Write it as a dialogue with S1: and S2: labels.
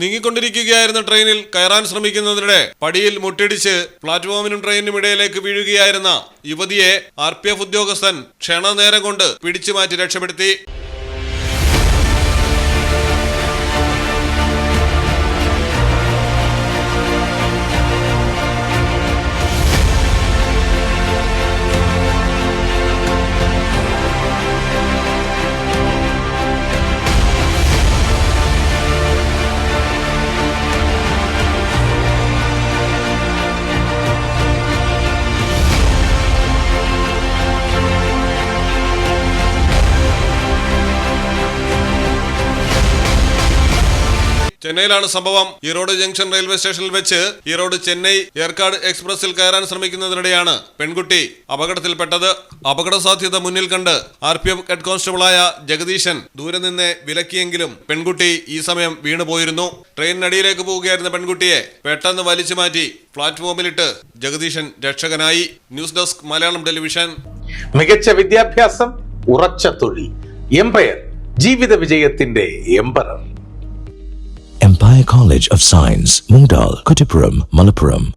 S1: നീങ്ങിക്കൊണ്ടിരിക്കുകയായിരുന്ന ട്രെയിനിൽ കയറാൻ ശ്രമിക്കുന്നതിനിടെ പടിയിൽ മുട്ടിടിച്ച് പ്ലാറ്റ്ഫോമിനും ട്രെയിനിനും ഇടയിലേക്ക് വീഴുകയായിരുന്ന യുവതിയെ ആർ പി എഫ് ഉദ്യോഗസ്ഥൻ ക്ഷണനേരം കൊണ്ട് പിടിച്ചു മാറ്റി രക്ഷപ്പെടുത്തി. ചെന്നൈയിലാണ് സംഭവം. ഈറോഡ് ജംഗ്ഷൻ റെയിൽവേ സ്റ്റേഷനിൽ വെച്ച് ഈറോഡ് ചെന്നൈ ഏർക്കാട് എക്സ്പ്രസിൽ കയറാൻ ശ്രമിക്കുന്നതിനിടെയാണ് പെൺകുട്ടി അപകടത്തിൽപ്പെട്ടത്. അപകട സാധ്യത മുന്നിൽ കണ്ട് ആർ പി എഫ് ഹെഡ് കോൺസ്റ്റബിളായ ജഗദീശൻ ദൂരെ നിന്ന് വിലക്കിയെങ്കിലും പെൺകുട്ടി ഈ സമയം വീണുപോയിരുന്നു. ട്രെയിനിനടിയിലേക്ക് പോവുകയായിരുന്ന പെൺകുട്ടിയെ പെട്ടെന്ന് വലിച്ചു മാറ്റി പ്ലാറ്റ്ഫോമിലിട്ട് ജഗദീശൻ രക്ഷകനായി. News desk Malayalam television.
S2: മികച്ച വിദ്യാഭ്യാസം ഉറച്ച തൊഴിൽ എംപയർ ജീവിത വിജയത്തിന്റെ emperor.
S3: Empire College of Science, Mungdal, Kuttipuram, Malappuram.